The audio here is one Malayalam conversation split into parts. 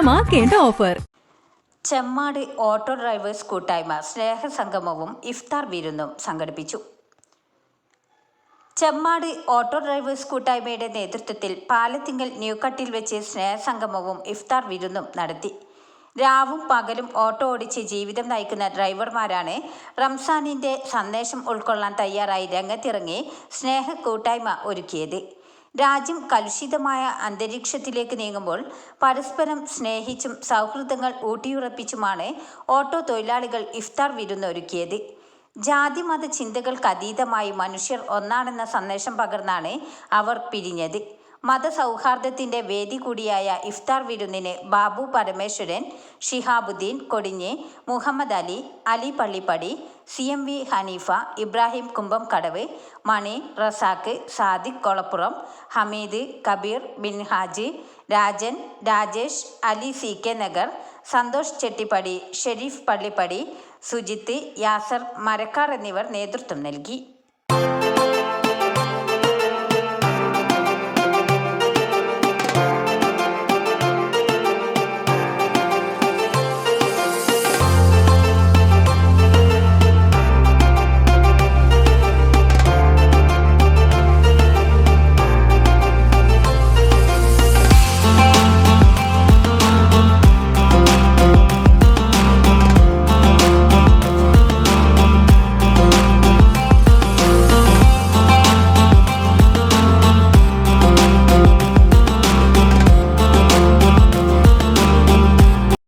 ആഘോഷമാക്കേണ്ട ഓഫർ. ചെമ്മാടി ഓട്ടോ ഡ്രൈവേഴ്സ് കൂട്ടായ്മ സ്നേഹസംഗമവും ഇഫ്താർ വിരുന്നും സംഘടിപ്പിച്ചു. ചെമ്മാടി ഓട്ടോ ഡ്രൈവേഴ്സ് കൂട്ടായ്മയുടെ നേതൃത്വത്തിൽ പാലത്തിങ്കൽ ന്യൂക്കട്ടിൽ വെച്ച് സ്നേഹസംഗമവും ഇഫ്താർ വിരുന്നും നടത്തി. രാവും പകലും ഓട്ടോ ഓടിച്ച് ജീവിതം നയിക്കുന്ന ഡ്രൈവർമാരാണ് റംസാനിന്റെ സന്ദേശം ഉൾക്കൊള്ളാൻ തയ്യാറായി രംഗത്തിറങ്ങി സ്നേഹ കൂട്ടായ്മ ഒരുക്കിയത്. രാജ്യം കലുഷിതമായ അന്തരീക്ഷത്തിലേക്ക് നീങ്ങുമ്പോൾ പരസ്പരം സ്നേഹിച്ചും സൗഹൃദങ്ങൾ ഊട്ടിയുറപ്പിച്ചുമാണ് ഓട്ടോ തൊഴിലാളികൾ ഇഫ്താർ വിരുന്നൊരുക്കിയത് ജാതി മത ചിന്തകൾക്കതീതമായി മനുഷ്യർ ഒന്നാണെന്ന സന്ദേശം പകർന്നാണ് അവർ പിരിഞ്ഞത്. മതസൗഹാർദ്ദത്തിന്റെ വേദി കൂടിയായ ഇഫ്താർ വിരുന്നിന് Babu Parameswaran Shihabuddin Kodinhi Muhammad Ali Ali Pallippadi C M V Hanifa Ibrahim Kumbam Kadavu Mani Razak Sadiq Kolappuram Hameed Kabeer Binhaj Rajan Rajesh Ali C K Nagar Santhosh Chettippadi Sherif Pallippadi Sujith Yasar Marakkar എന്നിവർ നേതൃത്വം നൽകി.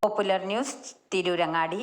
Popular news Tirurangadi